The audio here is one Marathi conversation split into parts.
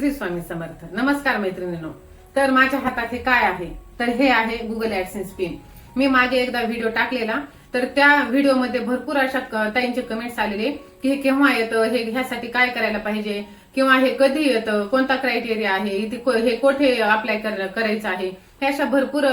श्री स्वामी समर्थ. नमस्कार मैत्रिणींनो. तर माझ्या हातात हे काय आहे? तर हे आहे गुगल ऍडसेन्स पिन मी मागे एकदा व्हिडिओ टाकलेला. तर त्या व्हिडिओमध्ये भरपूर अशा ताईंचे कमेंट्स आलेले की हे केव्हा येतं? हे ह्यासाठी काय करायला पाहिजे? किंवा हे कधी येतं? कोणता क्रायटेरिया आहे? हे कोठे अप्लाय करायचं आहे? हे अशा भरपूर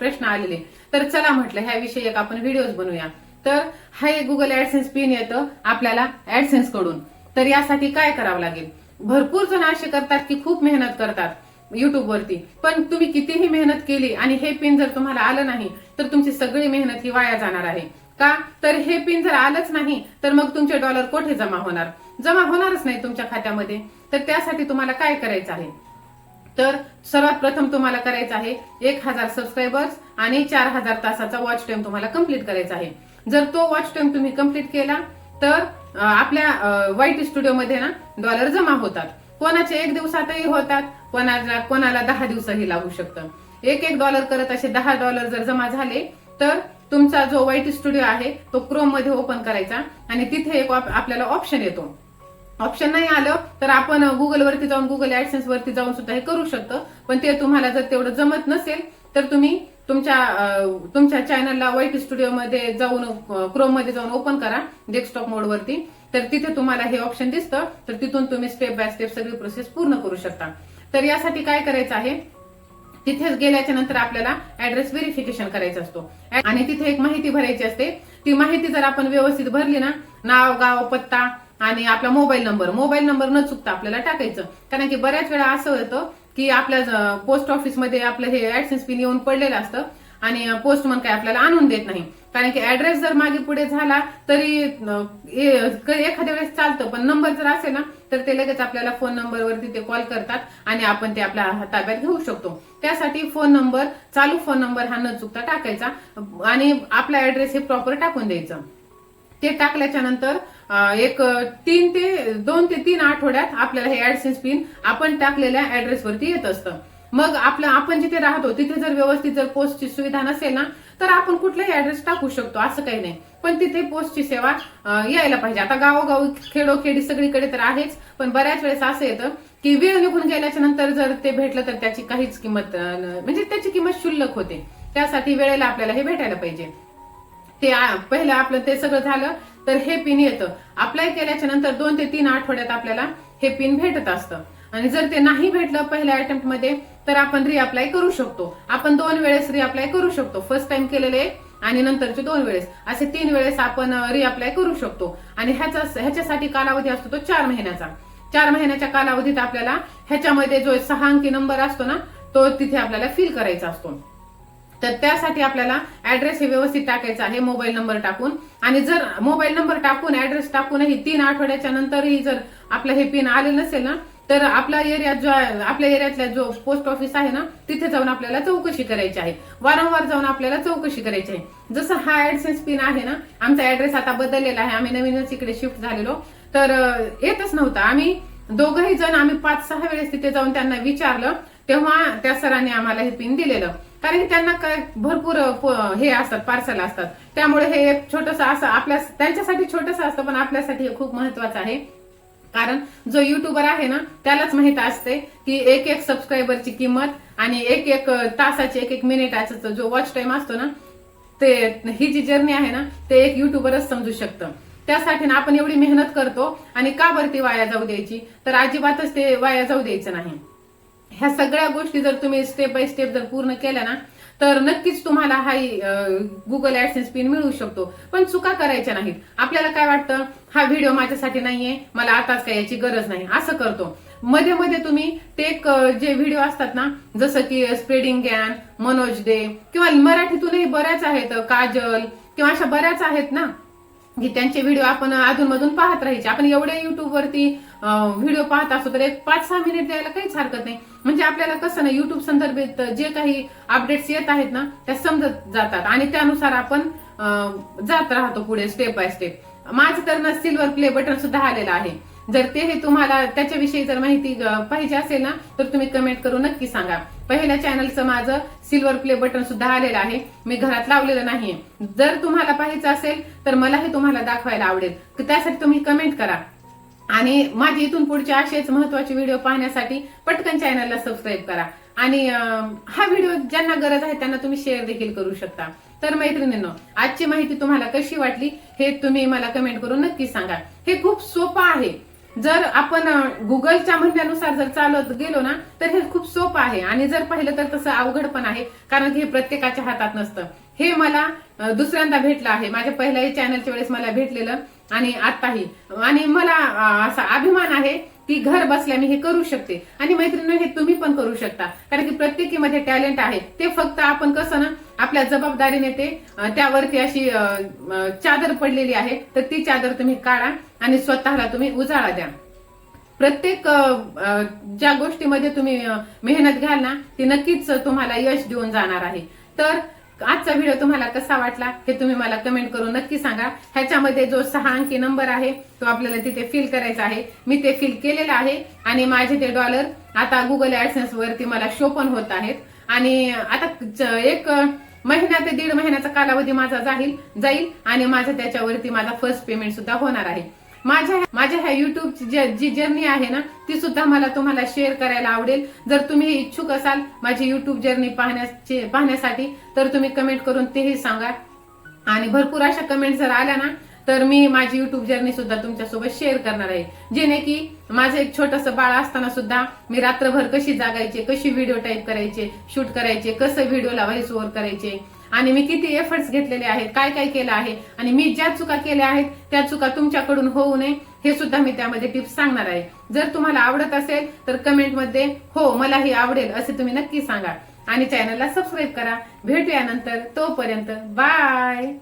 प्रश्न आलेले. तर चला म्हटलं ह्याविषयी एक आपण व्हिडिओज बनवूया. तर हे गुगल ऍडसेन्स पिन येतं आपल्याला ऍडसेन्सकडून. तर यासाठी काय करावं लागेल? भरपूर जण असे करतात की खूप मेहनत करतात युट्यूबवरती पण तुम्ही कितीही मेहनत केली आणि हे पिन जर तुम्हाला आलं नाही तर तुमची सगळी मेहनत ही वाया जाणार आहे. का? तर हे पिन जर आलंच नाही तर मग तुमचे डॉलर कोठे जमा होणार? जमा होणारच नाही तुमच्या खात्यामध्ये. तर त्यासाठी तुम्हाला काय करायचं आहे? तर सर्वात प्रथम तुम्हाला करायचं आहे एक हजार सबस्क्रायबर्स आणि चार हजार तासाचा वॉच टाइम तुम्हाला कंप्लीट करायचा आहे. जर तो वॉच टाइम तुम्ही कंप्लीट केला तर आपल्या वाईट स्टुडिओमध्ये ना डॉलर जमा होतात. कोणाचे एक दिवसातही होतात कोणाला कोणाला दहा दिवसही लागू शकतं. एक एक डॉलर करत असे दहा डॉलर जर जमा झाले तर तुमचा जो वाईट स्टुडिओ आहे तो क्रोममध्ये ओपन करायचा आणि तिथे एक आपल्याला ऑप्शन येतो. ऑप्शन नाही आलं तर आपण गुगल वरती जाऊन गुगल ऍडसेन्स वरती जाऊन सुद्धा हे करू शकतो. पण ते तुम्हाला जर तेवढं जमत नसेल तर तुम्ही तुमच्या तुमच्या चॅनलला वाईट स्टुडिओमध्ये जाऊन क्रोममध्ये जाऊन ओपन करा डेस्कटॉप मोड वरती. तर तिथे तुम्हाला हे ऑप्शन दिसतं. तर तिथून तुम्ही स्टेप बाय स्टेप सगळी प्रोसेस पूर्ण करू शकता. तर यासाठी काय करायचं आहे? तिथेच गेल्याच्यानंतर आपल्याला ऍड्रेस व्हेरिफिकेशन करायचा असतो. आणि तिथे एक माहिती भरायची असते. ती माहिती जर आपण व्यवस्थित भरली ना नाव गाव पत्ता आणि आपला मोबाईल नंबर मोबाईल नंबर न चुकता आपल्याला टाकायचं. कारण की बऱ्याच वेळा असं होतं की आपल्या पोस्ट ऑफिसमध्ये आपलं हे ऍडसेन्स पिन येऊन पडलेलं असतं आणि पोस्टमन काय आपल्याला आणून देत नाही. कारण की ऍड्रेस जर मागे पुढे झाला तरी एखाद्या वेळेस चालतं पण नंबर जर असेल ना तर ते लगेच आपल्याला फोन नंबरवरती ते कॉल करतात आणि आपण ते आपल्या ताब्यात घेऊ शकतो. त्यासाठी फोन नंबर चालू फोन नंबर हा न चुकता टाकायचा आणि आपला ऍड्रेस हे प्रॉपर टाकून द्यायचं. ते टाकल्याच्या नंतर एक तीन ते दोन ते तीन आठवड्यात आपल्याला हे ऍडसेन्स पिन आपण टाकलेल्या ऍड्रेसवरती येत असतं. मग आपलं आपण जिथे राहतो तिथे जर व्यवस्थित जर पोस्टची सुविधा नसेल ना तर आपण कुठलाही ऍड्रेस टाकू शकतो असं काही नाही. पण तिथे पोस्टची सेवा यायला पाहिजे. आता गावोगावी खेडोखेडी सगळीकडे तर आहेच पण बऱ्याच वेळेस असं येतं की वेळ निघून गेल्याच्यानंतर जर ते भेटलं तर त्याची काहीच किंमत म्हणजे त्याची किंमत शुल्लक होते. त्यासाठी वेळेला आपल्याला हे भेटायला पाहिजे. ते पहिलं आपलं ते सगळं झालं तर हे पिन येतं. अप्लाय केल्याच्यानंतर दोन ते तीन आठवड्यात आपल्याला हे पिन भेटत असतं. आणि जर ते नाही भेटलं पहिल्या अटेम्प्टमध्ये तर आपण रिअप्लाय करू शकतो. आपण दोन वेळेस रिअप्लाय करू शकतो. फर्स्ट टाइम केलेले आणि नंतरचे दोन वेळेस. असे तीन वेळेस आपण रिअप्लाय करू शकतो. आणि ह्याचा ह्याच्यासाठी कालावधी असतो तो चार महिन्याचा. चार महिन्याच्या कालावधीत आपल्याला ह्याच्यामध्ये जो सहा अंकी नंबर असतो ना तो तिथे आपल्याला फिल करायचा असतो. तर त्यासाठी आपल्याला ऍड्रेस हे व्यवस्थित टाकायचा आहे मोबाईल नंबर टाकून. आणि जर मोबाईल नंबर टाकून ऍड्रेस टाकूनही तीन आठवड्याच्या नंतरही जर आपलं हे पिन आले नसेल ना तर आपला एरियात जो आपल्या एरियातल्या जो पोस्ट ऑफिस आहे ना तिथे जाऊन आपल्याला चौकशी करायची आहे. वारंवार जाऊन आपल्याला चौकशी करायची आहे. जसं हा ऍडसेन्स पिन आहे ना आमचा ऍड्रेस आता बदललेला आहे. आम्ही नवीनच इकडे शिफ्ट झालेलो. तर येतच नव्हता. आम्ही दोघही जण आम्ही पाच सहा वेळेस तिथे जाऊन त्यांना विचारलं. तेव्हा त्या सरांनी आम्हाला हे पिन दिलेलं. कारण की त्यांना काय भरपूर हे असतात पार्सल असतात. त्यामुळे हे एक छोटस असं आपल्या त्यांच्यासाठी छोटस असतं पण आपल्यासाठी हे खूप महत्वाचं आहे. कारण जो युट्यूबर आहे ना त्यालाच माहीत असते की एक एक सबस्क्रायबरची किंमत आणि एक एक तासाची एक एक मिनिटाचा जो वॉच टाइम असतो ना ते ही जी जर्नी आहे ना ते एक युट्यूबरच समजू शकतं. त्यासाठी ना आपण एवढी मेहनत करतो आणि का बरं ती वाया जाऊ द्यायची? तर अजिबातच ते वाया जाऊ द्यायचं नाही. ह्या सगळ्या गोष्टी जर तुम्ही स्टेप बाय स्टेप जर पूर्ण केल्या ना तर नक्कीच तुम्हाला हा गुगल ऍडसेन्स पिन मिळू शकतो. पण चुका करायच्या नाहीत. आपल्याला काय वाटतं? हा व्हिडिओ माझ्यासाठी नाहीये मला आताच काय याची गरज नाही. असं करतो. मध्ये मध्ये तुम्ही टेक जे व्हिडिओ असतात ना जसं की स्प्रेडिंग गॅन मनोज दे किंवा मराठीतूनही बऱ्याच आहेत काजल किंवा अशा बऱ्याच आहेत ना की त्यांचे व्हिडिओ आपण अधूनमधून पाहत राहायचे. आपण एवढे युट्यूब वरती व्हिडिओ पाहत असतो तर एक पाच सहा मिनिट द्यायला काहीच हरकत नाही. म्हणजे आपल्याला कसं ना युट्यूब संदर्भात जे काही अपडेट्स येत आहेत ना त्या समजत जातात. आणि त्यानुसार आपण जात राहतो पुढे स्टेप बाय स्टेप माझं तर ना सिल्वर प्ले बटन सुद्धा आलेलं आहे. जर ते हे तुम्हाला त्याच्याविषयी जर माहिती पाहिजे असेल ना तर तुम्ही कमेंट करून नक्की सांगा. पहिल्या चॅनलचं माझं सिल्वर प्ले बटन सुद्धा आलेलं आहे. मी घरात लावलेलं नाहीये. जर तुम्हाला पाहायचं असेल तर मलाही तुम्हाला दाखवायला आवडेल. त्यासाठी तुम्ही कमेंट करा. आणि माझे इथून पुढचे असेच महत्त्वाचे व्हिडिओ पाहण्यासाठी पटकन चॅनलला सबस्क्राईब करा. आणि हा व्हिडिओ ज्यांना गरज आहे त्यांना तुम्ही शेअर देखील करू शकता. तर मैत्रिणींनो आजची माहिती तुम्हाला कशी वाटली हे तुम्ही मला कमेंट करून नक्की सांगा. हे खूप सोपं आहे. जर आपण गुगलच्या म्हणण्यानुसार जर चालत गेलो ना तर हे खूप सोपं आहे. आणि जर पाहिलं तर तसं अवघड पण आहे कारण की हे प्रत्येकाच्या हातात नसतं. हे मला दुसऱ्यांदा भेटलं आहे. माझ्या पहिल्याही चॅनलच्या वेळेस मला भेटलेलं आणि आताही आणि मला असा अभिमान आहे ती घर बसल्या मी हे करू शकते. आणि मैत्रिणी हे तुम्ही पण करू शकता. कारण की प्रत्येकीमध्ये टॅलेंट आहे. ते फक्त आपण कसं ना आपल्या जबाबदारीने ते त्यावरती अशी चादर पडलेली आहे तर ती चादर तुम्ही काढा आणि स्वतःला तुम्ही उजाळा द्या. प्रत्येक ज्या गोष्टीमध्ये तुम्ही मेहनत घ्याल ना ती नक्कीच तुम्हाला यश देऊन जाणार आहे. तर आजचा व्हिडिओ तुम्हाला कसा वाटला हे तुम्ही मला कमेंट करून नक्की सांगा. ह्याच्यामध्ये जो सहा अंकी नंबर आहे तो आपल्याला तिथे फिल करायचा आहे. मी ते फिल केलेला आहे आणि माझे ते डॉलर आता गुगल ऍडसेन्स वरती मला शो पण होत आहेत. आणि आता एक महिना ते दीड महिन्याचा कालावधी माझा जाईल जाईल आणि माझं त्याच्यावरती माझा फर्स्ट पेमेंट सुद्धा होणार आहे. माझ्या माझ्या ह्या युट्यूबची जी जर्नी आहे ना ती सुद्धा मला तुम्हाला शेअर करायला आवडेल. जर तुम्ही इच्छुक असाल माझी युट्यूब जर्नी पाहण्याचे पाहण्यासाठी तर तुम्ही कमेंट करून तेही सांगा. आणि भरपूर अशा कमेंट जर आल्या ना तर मी माझी युट्यूब जर्नी सुद्धा तुमच्यासोबत शेअर करणार आहे. जेणे की माझं एक छोटंसं बाळ असताना सुद्धा मी रात्रभर कशी जागायचे कशी व्हिडिओ टाईप करायचे शूट करायचे कसं व्हिडिओला व्हॉइस ओव्हर करायचे आणि मी किती एफर्ट्स घेतलेले आहेत काय काय केलं आहे आणि मी ज्या चुका केल्या आहेत त्या चुका तुमच्याकडून होऊ नये हे सुद्धा मी त्यामध्ये टिप्स सांगणार आहे. जर तुम्हाला आवडत असेल तर कमेंटमध्ये हो मलाही आवडेल असे तुम्ही नक्की सांगा. आणि चॅनलला सबस्क्राईब करा. भेटूया नंतर तोपर्यंत बाय